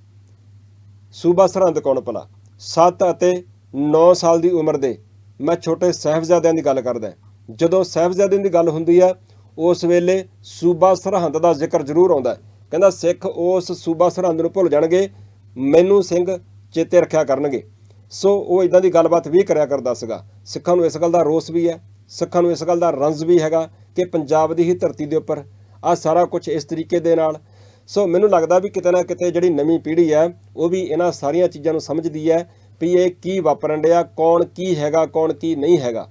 ਸੂਬਾ ਸਰਹੰਦ ਕੌਣ ਭਲਾ? 7 ਅਤੇ 9 ਸਾਲ ਦੀ ਉਮਰ ਦੇ ਮੈਂ ਛੋਟੇ ਸਾਹਿਬਜ਼ਾਦਿਆਂ ਦੀ ਗੱਲ ਕਰਦਾ। ਜਦੋਂ ਸਾਹਿਬਜ਼ਾਦਿਆਂ ਦੀ ਗੱਲ ਹੁੰਦੀ ਆ, ਉਸ ਵੇਲੇ ਸੂਬਾ ਸਰਹੰਦ ਦਾ ਜ਼ਿਕਰ ਜ਼ਰੂਰ ਆਉਂਦਾ। ਕਹਿੰਦਾ ਸਿੱਖ ਉਸ ਸੂਬਾ ਸਰਹੰਦ ਨੂੰ ਭੁੱਲ ਜਾਣਗੇ, ਮੈਨੂੰ ਸਿੰਘ ਚੇਤੇ ਰੱਖਿਆ ਕਰਨਗੇ। ਸੋ ਉਹ ਇਦਾਂ ਦੀ ਗੱਲਬਾਤ ਵੀ ਕਰਿਆ ਕਰਦਾ ਸੀਗਾ। ਸਿੱਖਾਂ ਨੂੰ ਇਸ ਗੱਲ ਦਾ ਰੋਸ ਵੀ ਹੈ, ਸਿੱਖਾਂ ਨੂੰ ਇਸ ਗੱਲ ਦਾ ਰੰਜ ਵੀ ਹੈਗਾ ਕਿ ਪੰਜਾਬ ਦੀ ਹੀ ਧਰਤੀ ਦੇ ਉੱਪਰ ਆ ਸਾਰਾ ਕੁਝ ਇਸ ਤਰੀਕੇ ਦੇ ਨਾਲ। ਸੋ ਮੈਨੂੰ ਲੱਗਦਾ ਵੀ ਕਿਤੇ ਨਾ ਕਿਤੇ ਜਿਹੜੀ ਨਵੀਂ ਪੀੜ੍ਹੀ ਹੈ, ਉਹ ਵੀ ਇਹਨਾਂ ਸਾਰੀਆਂ ਚੀਜ਼ਾਂ ਨੂੰ ਸਮਝਦੀ ਹੈ ਵੀ ਇਹ ਕੀ ਵਾਪਰਨ ਡਿਆ, ਕੌਣ ਕੀ ਹੈਗਾ, ਕੌਣ ਕੀ ਨਹੀਂ ਹੈਗਾ।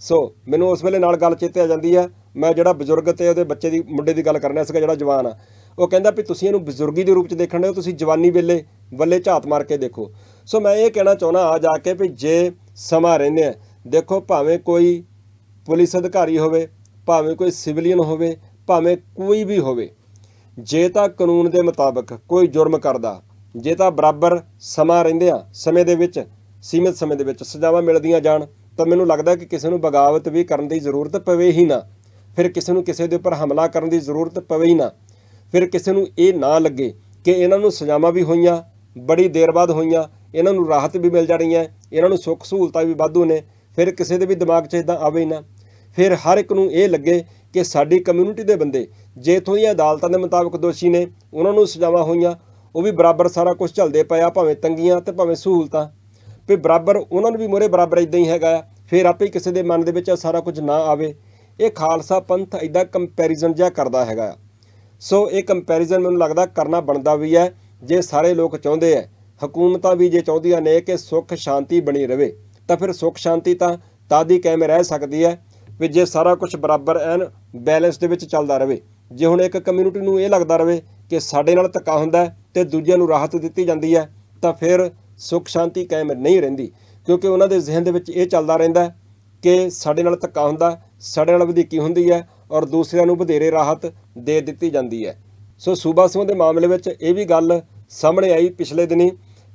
ਸੋ ਮੈਨੂੰ ਉਸ ਵੇਲੇ ਨਾਲ ਗੱਲ ਚੇਤੇ ਆ ਜਾਂਦੀ ਹੈ। ਮੈਂ ਜਿਹੜਾ ਬਜ਼ੁਰਗ ਤੇ ਉਹਦੇ ਬੱਚੇ ਦੀ, ਮੁੰਡੇ ਦੀ ਗੱਲ ਕਰਨਾ ਸੀਗਾ, ਜਿਹੜਾ ਜਵਾਨ ਆ, ਉਹ ਕਹਿੰਦਾ ਵੀ ਤੁਸੀਂ ਇਹਨੂੰ ਬਜ਼ੁਰਗੀ ਦੇ ਰੂਪ ਚ ਦੇਖਣ ਦੇ ਤੁਸੀਂ ਜਵਾਨੀ ਵੇਲੇ ਵੱਲੇ ਝਾਤ ਮਾਰ ਕੇ ਦੇਖੋ। ਸੋ ਮੈਂ ਇਹ ਕਹਿਣਾ ਚਾਹੁੰਦਾ ਆ ਜਾ ਕੇ ਵੀ ਜੇ ਸਮਾਂ ਰਹਿੰਦੇ ਆ ਦੇਖੋ ਭਾਵੇਂ ਕੋਈ ਪੁਲਿਸ ਅਧਿਕਾਰੀ ਹੋਵੇ ਭਾਵੇਂ ਕੋਈ ਸਿਵਲੀਅਨ ਹੋਵੇ, ਭਾਵੇਂ ਕੋਈ ਵੀ ਹੋਵੇ, ਜੇ ਤਾਂ ਕਾਨੂੰਨ ਦੇ ਮੁਤਾਬਕ ਕੋਈ ਜੁਰਮ ਕਰਦਾ, ਜੇ ਤਾਂ ਬਰਾਬਰ ਸਮਾਂ ਰਹਿੰਦਿਆਂ, ਸਮੇਂ ਦੇ ਵਿੱਚ, ਸੀਮਿਤ ਸਮੇਂ ਦੇ ਵਿੱਚ ਸਜ਼ਾਵਾਂ ਮਿਲਦੀਆਂ ਜਾਣ, ਤਾਂ ਮੈਨੂੰ ਲੱਗਦਾ ਕਿ ਕਿਸੇ ਨੂੰ ਬਗਾਵਤ ਵੀ ਕਰਨ ਦੀ ਜ਼ਰੂਰਤ ਪਵੇ ਹੀ ਨਾ। ਫਿਰ ਕਿਸੇ ਨੂੰ ਕਿਸੇ ਦੇ ਉੱਪਰ ਹਮਲਾ ਕਰਨ ਦੀ ਜ਼ਰੂਰਤ ਪਵੇ ਹੀ ਨਾ। ਫਿਰ ਕਿਸੇ ਨੂੰ ਇਹ ਨਾ ਲੱਗੇ ਕਿ ਇਹਨਾਂ ਨੂੰ ਸਜ਼ਾਵਾਂ ਵੀ ਹੋਈਆਂ, ਬੜੀ ਦੇਰ ਬਾਅਦ ਹੋਈਆਂ, ਇਹਨਾਂ ਨੂੰ ਰਾਹਤ ਵੀ ਮਿਲ ਜਾਣੀ ਹੈ, ਇਹਨਾਂ ਨੂੰ ਸੁੱਖ ਸਹੂਲਤਾਂ ਵੀ ਵਾਧੂ ਨੇ, ਫਿਰ ਕਿਸੇ ਦੇ ਵੀ ਦਿਮਾਗ 'ਚ ਇਦਾਂ ਆਵੇ ਹੀ ਨਾ। ਫਿਰ ਹਰ ਇੱਕ ਨੂੰ ਇਹ ਲੱਗੇ ਕਿ ਸਾਡੀ ਕਮਿਊਨਿਟੀ ਦੇ ਬੰਦੇ ਜੇ ਇੱਥੋਂ ਦੀਆਂ ਅਦਾਲਤਾਂ ਦੇ ਮੁਤਾਬਕ ਦੋਸ਼ੀ ਨੇ, ਉਹਨਾਂ ਨੂੰ ਸਜ਼ਾਵਾਂ ਹੋਈਆਂ, ਉਹ ਵੀ ਬਰਾਬਰ ਸਾਰਾ ਕੁਝ ਝੱਲਦੇ ਪਿਆ ਭਾਵੇਂ ਤੰਗੀਆਂ ਤੇ ਭਾਵੇਂ ਸਹੂਲਤਾਂ। ਵੀ ਬਰਾਬਰ ਉਹਨਾਂ ਨੂੰ ਵੀ ਮੋਰੇ ਬਰਾਬਰ ਇਦਾਂ ਹੀ ਹੈਗਾ ਆ, ਫਿਰ ਆਪੇ ਕਿਸੇ ਦੇ ਮਨ ਦੇ ਵਿੱਚ ਸਾਰਾ ਕੁਝ ਨਾ ਆਵੇ। ਇਹ ਖਾਲਸਾ ਪੰਥ ਇਦਾਂ ਕੰਪੈਰੀਜ਼ਨ ਜਿਹਾ ਕਰਦਾ ਹੈਗਾ ਆ। ਸੋ ਇਹ ਕੰਪੈਰੀਜ਼ਨ ਮੈਨੂੰ ਲੱਗਦਾ ਕਰਨਾ ਬਣਦਾ ਵੀ ਹੈ, ਜੇ ਸਾਰੇ ਲੋਕ ਚਾਹੁੰਦੇ ਆ, ਹਕੂਮਤਾਂ ਵੀ ਜੇ ਚਾਹੁੰਦੀਆਂ ਨੇ ਕਿ ਸੁੱਖ ਸ਼ਾਂਤੀ ਬਣੀ ਰਵੇ, ਤਾਂ ਫਿਰ ਸੁੱਖ ਸ਼ਾਂਤੀ ਤਾਂ ਤਦ ਹੀ ਕਾਇਮ ਰਹਿ ਸਕਦੀ ਹੈ। ਵੀ ਜੇ ਸਾਰਾ ਕੁਝ ਬਰਾਬਰ ਐਨ ਬੈਲੈਂਸ ਦੇ ਵਿੱਚ ਚੱਲਦਾ ਰਹੇ ਜੇ ਹੁਣ ਇੱਕ ਕਮਿਊਨਿਟੀ ਨੂੰ ਇਹ ਲੱਗਦਾ ਰਹੇ ਕਿ ਸਾਡੇ ਨਾਲ ਧੱਕਾ ਹੁੰਦਾ ਹੈ ਤੇ ਦੂਜਿਆਂ ਨੂੰ ਰਾਹਤ ਦਿੱਤੀ ਜਾਂਦੀ ਹੈ, ਤਾਂ ਫਿਰ ਸੁੱਖ ਸ਼ਾਂਤੀ ਕਾਇਮ ਨਹੀਂ ਰਹਿੰਦੀ, ਕਿਉਂਕਿ ਉਹਨਾਂ ਦੇ ਜ਼ਿਹਨ ਦੇ ਵਿੱਚ ਇਹ ਚੱਲਦਾ ਰਹਿੰਦਾ ਕਿ ਸਾਡੇ ਨਾਲ ਧੱਕਾ ਹੁੰਦਾ ਸਾਡੇ ਨਾਲ ਵਧੀਕੀ ਹੁੰਦੀ ਹੈ ਔਰ ਦੂਸਰਿਆਂ ਨੂੰ ਵਧੇਰੇ ਰਾਹਤ ਦੇ ਦਿੱਤੀ ਜਾਂਦੀ ਹੈ। ਸੋ ਸੂਬਾ ਸਿੰਘ ਦੇ ਮਾਮਲੇ ਵਿੱਚ ਇਹ ਵੀ ਗੱਲ ਸਾਹਮਣੇ ਆਈ ਪਿਛਲੇ ਦਿਨੀ,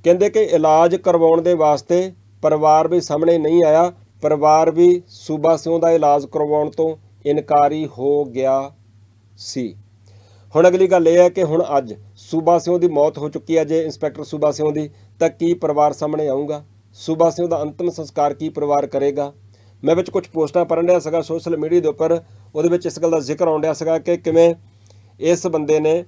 ਕਹਿੰਦੇ ਕਿ ਇਲਾਜ ਕਰਵਾਉਣ ਦੇ ਵਾਸਤੇ ਪਰਿਵਾਰ ਵੀ ਸਾਹਮਣੇ ਨਹੀਂ ਆਇਆ ਪਰਿਵਾਰ ਵੀ ਸੂਬਾ ਸਿੰਘ ਦਾ ਇਲਾਜ ਕਰਵਾਉਣ ਤੋਂ ਇਨਕਾਰੀ ਹੋ ਗਿਆ ਸੀ। ਹੁਣ ਅਗਲੀ ਗੱਲ ਇਹ ਹੈ ਕਿ ਹੁਣ ਅੱਜ ਸੂਬਾ ਸਿੰਘ ਦੀ ਮੌਤ ਹੋ ਚੁੱਕੀ ਹੈ। ਜੇ ਇੰਸਪੈਕਟਰ ਸੂਬਾ ਸਿੰਘ ਦੀ, ਤਾਂ ਕੀ ਪਰਿਵਾਰ ਸਾਹਮਣੇ ਆਊਗਾ? ਸੂਬਾ ਸਿੰਘ ਦਾ ਅੰਤਮ ਸੰਸਕਾਰ ਕੀ ਪਰਿਵਾਰ ਕਰੇਗਾ? ਮੈਂ ਵਿੱਚ ਕੁਝ ਪੋਸਟਾਂ ਪੜ੍ਹਨ ਰਿਹਾ ਸੀਗਾ ਸੋਸ਼ਲ ਮੀਡੀਆ ਦੇ ਉੱਪਰ। ਉਹਦੇ ਵਿੱਚ ਇਸ ਗੱਲ ਦਾ ਜ਼ਿਕਰ ਆਉਣ ਡਿਆ ਸੀਗਾ ਕਿ ਕਿਵੇਂ ਇਸ ਬੰਦੇ ਨੇ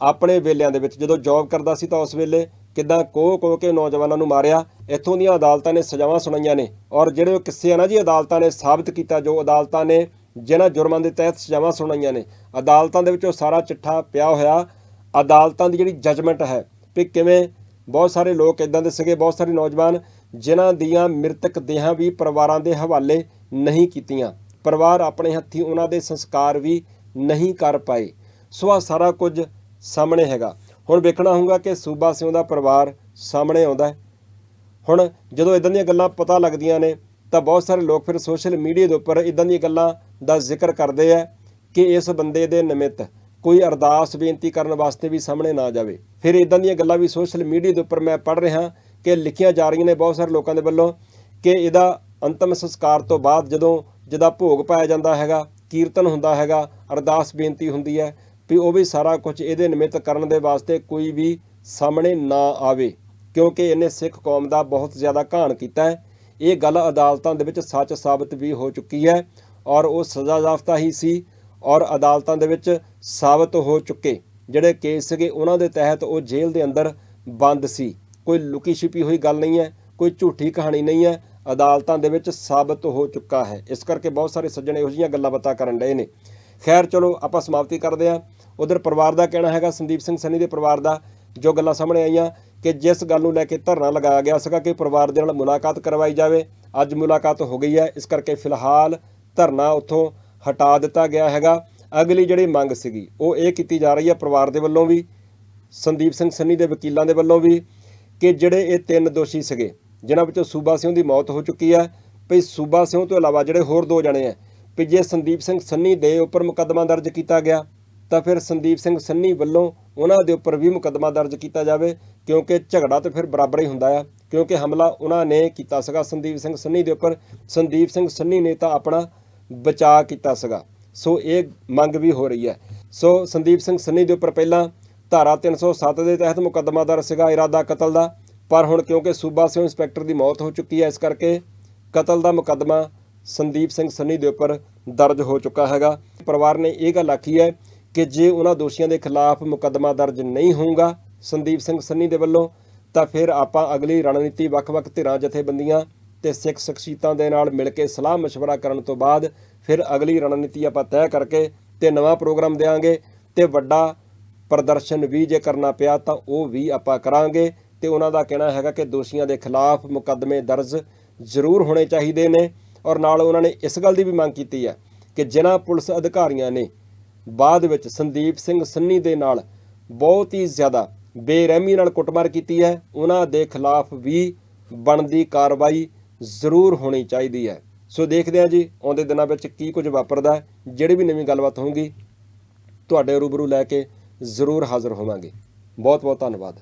ਆਪਣੇ ਵੇਲਿਆਂ ਦੇ ਵਿੱਚ ਜਦੋਂ ਜੌਬ ਕਰਦਾ ਸੀ ਤਾਂ ਉਸ ਵੇਲੇ ਕਿੱਦਾਂ ਕੋਹ ਕੋਹ ਕੇ ਨੌਜਵਾਨਾਂ ਨੂੰ ਮਾਰਿਆ, ਇੱਥੋਂ ਦੀਆਂ ਅਦਾਲਤਾਂ ਨੇ ਸਜ਼ਾਵਾਂ ਸੁਣਾਈਆਂ ਨੇ ਔਰ ਜਿਹੜੇ ਉਹ ਕਿੱਸੇ ਆ ਨਾ ਜੀ ਅਦਾਲਤਾਂ ਨੇ ਸਾਬਤ ਕੀਤਾ, ਜੋ ਅਦਾਲਤਾਂ ਨੇ ਜਿਨ੍ਹਾਂ ਜੁਰਮਾਂ ਦੇ ਤਹਿਤ ਸਜ਼ਾਵਾਂ ਸੁਣਾਈਆਂ ਨੇ, ਅਦਾਲਤਾਂ ਦੇ ਵਿੱਚ ਉਹ ਸਾਰਾ ਚਿੱਠਾ ਪਿਆ ਹੋਇਆ, ਅਦਾਲਤਾਂ ਦੀ ਜਿਹੜੀ ਜਜਮੈਂਟ ਹੈ ਵੀ ਕਿਵੇਂ ਬਹੁਤ ਸਾਰੇ ਲੋਕ ਇਦਾਂ ਦੇ ਸੀਗੇ, ਬਹੁਤ ਸਾਰੇ ਨੌਜਵਾਨ ਜਿਨ੍ਹਾਂ ਦੀਆਂ ਮ੍ਰਿਤਕ ਦੇਹਾਂ ਵੀ ਪਰਿਵਾਰਾਂ ਦੇ ਹਵਾਲੇ ਨਹੀਂ ਕੀਤੀਆਂ, ਪਰਿਵਾਰ ਆਪਣੇ ਹੱਥੀਂ ਉਹਨਾਂ ਦੇ ਸੰਸਕਾਰ ਵੀ ਨਹੀਂ ਕਰ ਪਾਏ। ਸੋ ਆਹ ਸਾਰਾ ਕੁਝ ਸਾਹਮਣੇ ਹੈਗਾ। ਹੁਣ ਵੇਖਣਾ ਹੋਊਗਾ ਕਿ ਸੂਬਾ ਸਿੰਘ ਦਾ ਪਰਿਵਾਰ ਸਾਹਮਣੇ ਆਉਂਦਾ ਹੈ। ਹੁਣ ਜਦੋਂ ਇਦਾਂ ਦੀਆਂ ਗੱਲਾਂ ਪਤਾ ਲੱਗਦੀਆਂ ਨੇ, ਤਾਂ ਬਹੁਤ ਸਾਰੇ ਲੋਕ ਫਿਰ ਸੋਸ਼ਲ ਮੀਡੀਆ ਦੇ ਉੱਪਰ ਇਦਾਂ ਦੀਆਂ ਗੱਲਾਂ ਦਾ ਜ਼ਿਕਰ ਕਰਦੇ ਆ ਕਿ ਇਸ ਬੰਦੇ ਦੇ ਨਿਮਿਤ ਕੋਈ ਅਰਦਾਸ ਬੇਨਤੀ ਕਰਨ ਵਾਸਤੇ ਵੀ ਸਾਹਮਣੇ ਨਾ ਜਾਵੇ। ਫਿਰ ਇਦਾਂ ਦੀਆਂ ਗੱਲਾਂ ਵੀ ਸੋਸ਼ਲ ਮੀਡੀਆ ਦੇ ਉੱਪਰ ਮੈਂ ਪੜ੍ਹ ਰਿਹਾ ਕਿ ਲਿਖੀਆਂ ਜਾ ਰਹੀਆਂ ਨੇ ਬਹੁਤ ਸਾਰੇ ਲੋਕਾਂ ਦੇ ਵੱਲੋਂ ਕਿ ਇਹਦਾ ਅੰਤਮ ਸੰਸਕਾਰ ਤੋਂ ਬਾਅਦ ਜਦੋਂ ਜਿਹਦਾ ਭੋਗ ਪਾਇਆ ਜਾਂਦਾ ਹੈਗਾ, ਕੀਰਤਨ ਹੁੰਦਾ ਹੈਗਾ, ਅਰਦਾਸ ਬੇਨਤੀ ਹੁੰਦੀ ਹੈ ਵੀ ਉਹ ਵੀ ਸਾਰਾ ਕੁਝ ਇਹਦੇ ਨਿਮਿਤ ਕਰਨ ਦੇ ਵਾਸਤੇ ਕੋਈ ਵੀ ਸਾਹਮਣੇ ਨਾ ਆਵੇ, ਕਿਉਂਕਿ ਇਹਨੇ ਸਿੱਖ ਕੌਮ ਦਾ ਬਹੁਤ ਜ਼ਿਆਦਾ ਘਾਣ ਕੀਤਾ ਹੈ। ਇਹ ਗੱਲ ਅਦਾਲਤਾਂ ਦੇ ਵਿੱਚ ਸੱਚ ਸਾਬਤ ਵੀ ਹੋ ਚੁੱਕੀ ਹੈ ਔਰ ਉਹ ਸਜ਼ਾ ਯਾਫਤਾ ਹੀ ਸੀ ਔਰ ਅਦਾਲਤਾਂ ਦੇ ਵਿੱਚ ਸਾਬਤ ਹੋ ਚੁੱਕੇ, ਜਿਹੜੇ ਕੇਸ ਸੀਗੇ ਉਹਨਾਂ ਦੇ ਤਹਿਤ ਉਹ ਜੇਲ੍ਹ ਦੇ ਅੰਦਰ ਬੰਦ ਸੀ। ਕੋਈ ਲੁਕੀ ਛਿਪੀ ਹੋਈ ਗੱਲ ਨਹੀਂ ਹੈ, ਕੋਈ ਝੂਠੀ ਕਹਾਣੀ ਨਹੀਂ ਹੈ, ਅਦਾਲਤਾਂ ਦੇ ਵਿੱਚ ਸਾਬਤ ਹੋ ਚੁੱਕਾ ਹੈ। ਇਸ ਕਰਕੇ ਬਹੁਤ ਸਾਰੇ ਸੱਜਣ ਇਹੋ ਜਿਹੀਆਂ ਗੱਲਾਂ ਬਾਤਾਂ ਕਰਨ ਡਏ ਨੇ। ਖੈਰ, ਚਲੋ ਆਪਾਂ ਸਮਾਪਤੀ ਕਰਦੇ ਹਾਂ। ਉਧਰ ਪਰਿਵਾਰ ਦਾ ਕਹਿਣਾ ਹੈਗਾ ਸੰਦੀਪ ਸਿੰਘ ਸੰਨੀ ਦੇ ਪਰਿਵਾਰ ਦਾ, ਜੋ ਗੱਲਾਂ ਸਾਹਮਣੇ ਆਈਆਂ ਕਿ ਜਿਸ ਗੱਲ ਨੂੰ ਲੈ ਕੇ ਧਰਨਾ ਲਗਾਇਆ ਗਿਆ ਸੀਗਾ ਕਿ ਪਰਿਵਾਰ ਦੇ ਨਾਲ ਮੁਲਾਕਾਤ ਕਰਵਾਈ ਜਾਵੇ, ਅੱਜ ਮੁਲਾਕਾਤ ਹੋ ਗਈ ਹੈ, ਇਸ ਕਰਕੇ ਫਿਲਹਾਲ ਧਰਨਾ ਉੱਥੋਂ ਹਟਾ ਦਿੱਤਾ ਗਿਆ ਹੈਗਾ। ਅਗਲੀ ਜਿਹੜੀ ਮੰਗ ਸੀਗੀ, ਉਹ ਇਹ ਕੀਤੀ ਜਾ ਰਹੀ ਹੈ ਪਰਿਵਾਰ ਦੇ ਵੱਲੋਂ ਵੀ, ਸੰਦੀਪ ਸਿੰਘ ਸੰਨੀ ਦੇ ਵਕੀਲਾਂ ਦੇ ਵੱਲੋਂ ਵੀ, ਕਿ ਜਿਹੜੇ ਇਹ ਤਿੰਨ ਦੋਸ਼ੀ ਸੀਗੇ, ਜਿਨ੍ਹਾਂ ਵਿੱਚੋਂ ਸੂਬਾ ਸਿੰਘ ਦੀ ਮੌਤ ਹੋ ਚੁੱਕੀ ਹੈ ਭਈ ਸੂਬਾ ਸਿੰਘ ਤੋਂ ਇਲਾਵਾ ਜਿਹੜੇ ਹੋਰ ਦੋ ਜਣੇ ਆ ਵੀ ਜੇ ਸੰਦੀਪ ਸਿੰਘ ਸੰਨੀ ਦੇ ਉੱਪਰ ਮੁਕੱਦਮਾ ਦਰਜ ਕੀਤਾ ਗਿਆ ਤਾਂ ਫਿਰ ਸੰਦੀਪ ਸਿੰਘ ਸੰਨੀ ਵੱਲੋਂ ਉਹਨਾਂ ਦੇ ਉੱਪਰ ਵੀ ਮੁਕੱਦਮਾ ਦਰਜ ਕੀਤਾ ਜਾਵੇ, ਕਿਉਂਕਿ ਝਗੜਾ ਤਾਂ ਫਿਰ ਬਰਾਬਰ ਹੀ ਹੁੰਦਾ ਆ, ਕਿਉਂਕਿ ਹਮਲਾ ਉਹਨਾਂ ਨੇ ਕੀਤਾ ਸੀਗਾ ਸੰਦੀਪ ਸਿੰਘ ਸੰਨੀ ਦੇ ਉੱਪਰ, ਸੰਦੀਪ ਸਿੰਘ ਸੰਨੀ ਨੇ ਤਾਂ ਆਪਣਾ ਬਚਾਅ ਕੀਤਾ ਸੀਗਾ। ਸੋ ਇਹ ਮੰਗ ਵੀ ਹੋ ਰਹੀ ਹੈ। ਸੋ ਸੰਦੀਪ ਸਿੰਘ ਸੰਨੀ ਦੇ ਉੱਪਰ ਪਹਿਲਾਂ ਧਾਰਾ 307 ਦੇ ਤਹਿਤ ਮੁਕੱਦਮਾ ਦਰਜ ਸੀਗਾ ਇਰਾਦਾ ਕਤਲ ਦਾ, ਪਰ ਹੁਣ ਕਿਉਂਕਿ ਸੂਬਾ ਸਿੰਘ ਇੰਸਪੈਕਟਰ ਦੀ ਮੌਤ ਹੋ ਚੁੱਕੀ ਹੈ, ਇਸ ਕਰਕੇ ਕਤਲ ਦਾ ਮੁਕੱਦਮਾ ਸੰਦੀਪ ਸਿੰਘ ਸੰਨੀ ਦੇ ਉੱਪਰ ਦਰਜ ਹੋ ਚੁੱਕਾ ਹੈਗਾ। ਪਰਿਵਾਰ ਨੇ ਇਹ ਗੱਲ ਆਖੀ ਹੈ ਕਿ ਜੇ ਉਹਨਾਂ ਦੋਸ਼ੀਆਂ ਦੇ ਖਿਲਾਫ ਮੁਕੱਦਮਾ ਦਰਜ ਨਹੀਂ ਹੋਊਗਾ ਸੰਦੀਪ ਸਿੰਘ ਸੰਨੀ ਦੇ ਵੱਲੋਂ, ਤਾਂ ਫਿਰ ਆਪਾਂ ਅਗਲੀ ਰਣਨੀਤੀ ਵੱਖ-ਵੱਖ ਧਿਰਾਂ ਜਥੇਬੰਦੀਆਂ ਤੇ ਸਿੱਖ ਸ਼ਖਸੀਅਤਾਂ ਦੇ ਨਾਲ ਮਿਲ ਕੇ ਸਲਾਹ مشਵਰਾ ਕਰਨ ਤੋਂ ਬਾਅਦ ਫਿਰ ਅਗਲੀ ਰਣਨੀਤੀ ਆਪਾਂ ਤੈਅ ਕਰਕੇ ਤੇ ਨਵਾਂ ਪ੍ਰੋਗਰਾਮ ਦੇਾਂਗੇ ਤੇ ਵੱਡਾ ਪ੍ਰਦਰਸ਼ਨ ਵੀ ਜੇ ਕਰਨਾ ਪਿਆ ਤਾਂ ਉਹ ਵੀ ਆਪਾਂ ਕਰਾਂਗੇ ਤੇ ਉਹਨਾਂ ਦਾ ਕਹਿਣਾ ਹੈਗਾ ਕਿ ਦੋਸ਼ੀਆਂ ਦੇ ਖਿਲਾਫ ਮੁਕੱਦਮੇ ਦਰਜ ਜ਼ਰੂਰ ਹੋਣੇ ਚਾਹੀਦੇ ਨੇ ਔਰ ਨਾਲ ਉਹਨਾਂ ਨੇ ਇਸ ਗੱਲ ਦੀ ਵੀ ਮੰਗ ਕੀਤੀ ਹੈ ਕਿ ਜਿਨ੍ਹਾਂ ਪੁਲਿਸ ਅਧਿਕਾਰੀਆਂ ਨੇ ਬਾਅਦ ਵਿੱਚ ਸੰਦੀਪ ਸਿੰਘ ਸੰਨੀ ਦੇ ਨਾਲ ਬਹੁਤ ਹੀ ਜ਼ਿਆਦਾ ਬੇਰਹਿਮੀ ਨਾਲ ਕੁੱਟਮਾਰ ਕੀਤੀ ਹੈ। ਉਹਨਾਂ ਦੇ ਖਿਲਾਫ ਵੀ ਬਣਦੀ ਕਾਰਵਾਈ ਜ਼ਰੂਰ ਹੋਣੀ ਚਾਹੀਦੀ ਹੈ। ਸੋ ਦੇਖਦੇ ਹਾਂ ਜੀ, ਆਉਂਦੇ ਦਿਨਾਂ ਵਿੱਚ ਕੀ ਕੁਝ ਵਾਪਰਦਾ ਹੈ। ਜਿਹੜੀ ਵੀ ਨਵੀਂ ਗੱਲਬਾਤ ਹੋਊਗੀ, ਤੁਹਾਡੇ ਰੂਬਰੂ ਲੈ ਕੇ ਜ਼ਰੂਰ ਹਾਜ਼ਰ ਹੋਵਾਂਗੇ। ਬਹੁਤ ਬਹੁਤ ਧੰਨਵਾਦ।